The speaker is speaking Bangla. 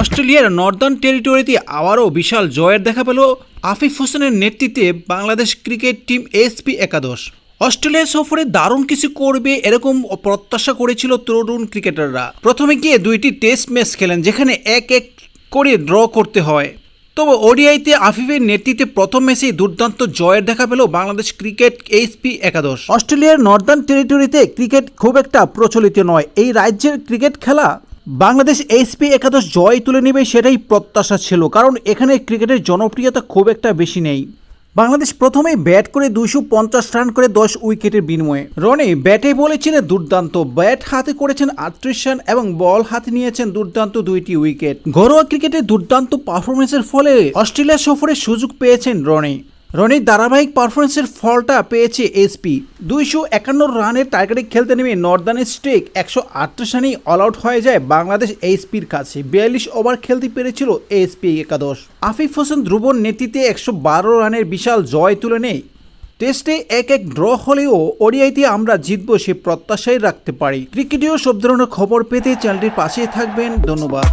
অস্ট্রেলিয়ার নর্দার্ন টেরিটরিতে আবারও বিশাল জয়ের দেখা পেল আফিফ হোসেনের নেতৃত্বে বাংলাদেশ ক্রিকেট টিম এসপি একাদশ। অস্ট্রেলিয়া সফরে দারুণ কিছু করবে এরকম প্রত্যাশা করেছিল তরুণ ক্রিকেটাররা। প্রথমে গিয়ে দুইটি টেস্ট ম্যাচ খেলেন, যেখানে এক এক করে ড্র করতে হয়। তবে ওডিআইতে আফিফের নেতৃত্বে প্রথম ম্যাচেই দুর্দান্ত জয়ের দেখা পেল বাংলাদেশ ক্রিকেট এইচপি একাদশ। অস্ট্রেলিয়ার নর্দার্ন টেরিটরিতে ক্রিকেট খুব একটা প্রচলিত নয়। এই রাজ্যের ক্রিকেট খেলা বাংলাদেশ এইচপি একাদশ জয় তুলে নেবে সেটাই প্রত্যাশা ছিল, কারণ এখানে ক্রিকেটের জনপ্রিয়তা খুব একটা বেশি নেই। বাংলাদেশ প্রথমে ব্যাট করে দুইশো পঞ্চাশ রান করে দশ উইকেটের বিনিময়ে। রনে ব্যাটে বলেছিলেন দুর্দান্ত ব্যাট হাতে করেছেন আটত্রিশ রান এবং বল হাতে নিয়েছেন দুর্দান্ত দুইটি উইকেট। ঘরোয়া ক্রিকেটে দুর্দান্ত পারফরমেন্সের ফলে অস্ট্রেলিয়া সফরের সুযোগ পেয়েছেন রনে। রনির ধারাবাহিক পারফরমেন্সের ফলটা পেয়েছে এসপি দুইশো একান্ন রানের টার্গেটে খেলতে নেমে নর্দার্ন স্ট্রিক একশো আটত্রিশ রানেই অল আউট হয়ে যায় বাংলাদেশ এইচপির কাছে। বিয়াল্লিশ ওভার খেলতে পেরেছিল এসপি একাদশ। আফিফ হোসেন ধ্রুবর নেতৃত্বে একশো বারো রানের বিশাল জয় তুলে নেয়। টেস্টে এক এক ড্র হলেও ওডিআইতে আমরা জিতবো সে প্রত্যাশাই রাখতে পারি। ক্রিকেটীয় সব ধরনের খবর পেতে চ্যানেলটির পাশে থাকবেন। ধন্যবাদ।